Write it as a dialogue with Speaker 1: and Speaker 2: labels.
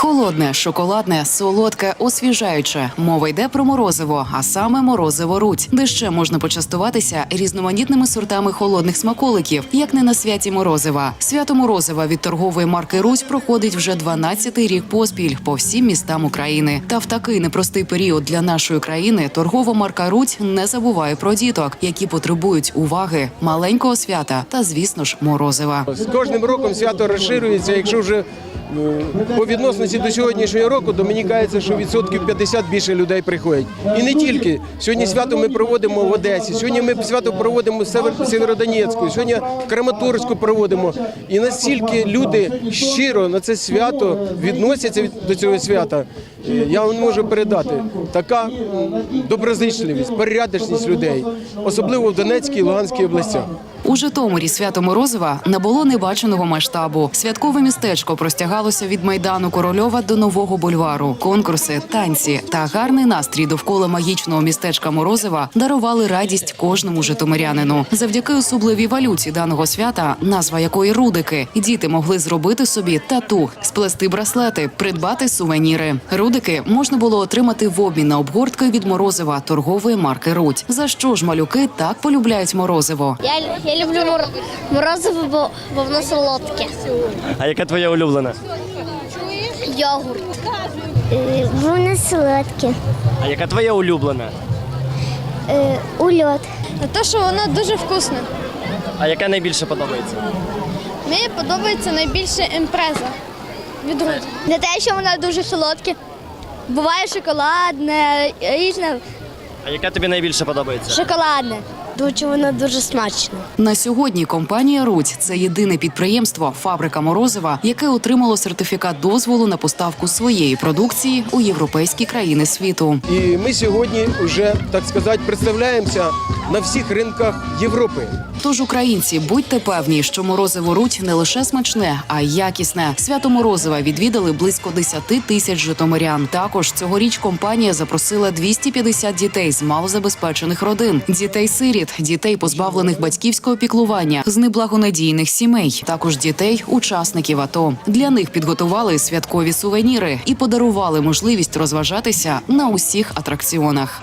Speaker 1: Холодне, шоколадне, солодке, освіжаюче. Мова йде про морозиво, а саме морозиво руть, де ще можна почастуватися різноманітними сортами холодних смаколиків, як не на святі морозива. Свято морозива від торгової марки Русь проходить вже 12-й рік поспіль по всім містам України. Та в такий непростий період для нашої країни торгова марка Руть не забуває про діток, які потребують уваги, маленького свята та, звісно ж, морозива.
Speaker 2: З кожним роком свято розширюється. Якщо вже по відносності до сьогоднішнього року, то мені кажеться, що відсотків 50 більше людей приходять. І не тільки сьогодні свято ми проводимо в Одесі. Сьогодні ми свято проводимо в Север- Сєвєродонецьку. Сьогодні в Краматорську проводимо. І настільки люди щиро на це свято відносяться до цього свята. е, Я вам можу передати така доброзичливість, порядочність людей, особливо в Донецькій і Луганській областях.
Speaker 1: У Житомирі свято Морозива набуло небаченого масштабу. Святкове містечко простягалося від майдану Корольова до нового бульвару. Конкурси, танці та гарний настрій довкола магічного містечка Морозива дарували радість кожному житомирянину. Завдяки особливій валюті даного свята, назва якої рудики, діти могли зробити собі тату, сплести браслети, придбати сувеніри. Рудики можна було отримати в обмін на обгортки від морозива торгової марки Рудь. За що ж малюки так полюбляють морозиво?
Speaker 3: Я, я люблю мор... морозиво, бо, бо воно солодке.
Speaker 4: А яка твоя улюблена?
Speaker 3: Йогурт. Воно солодке.
Speaker 4: А яка твоя улюблена?
Speaker 3: Ульот.
Speaker 5: Те, що воно дуже вкусне.
Speaker 4: А яка найбільше подобається?
Speaker 5: Мені подобається найбільше імпреза від Руді.
Speaker 3: Не те, що воно дуже солодке. Буває шоколадне, різне.
Speaker 4: А яка тобі найбільше подобається?
Speaker 3: Шоколадне. Дуже воно дуже смачне.
Speaker 1: На сьогодні компанія Рудь це єдине підприємство, фабрика Морозива, яке отримало сертифікат дозволу на поставку своєї продукції у європейські країни світу.
Speaker 2: І ми сьогодні вже так сказати представляємося на всіх ринках Європи.
Speaker 1: Тож, українці, будьте певні, що морозиво Рудь не лише смачне, а й якісне. Свято Морозива відвідали близько 10 тисяч житомирян. Також цьогоріч компанія запросила 250 дітей з малозабезпечених родин, дітей сиріт, дітей, позбавлених батьківського піклування, з неблагонадійних сімей, також дітей, учасників АТО. Для них підготували святкові сувеніри і подарували можливість розважатися на усіх атракціонах.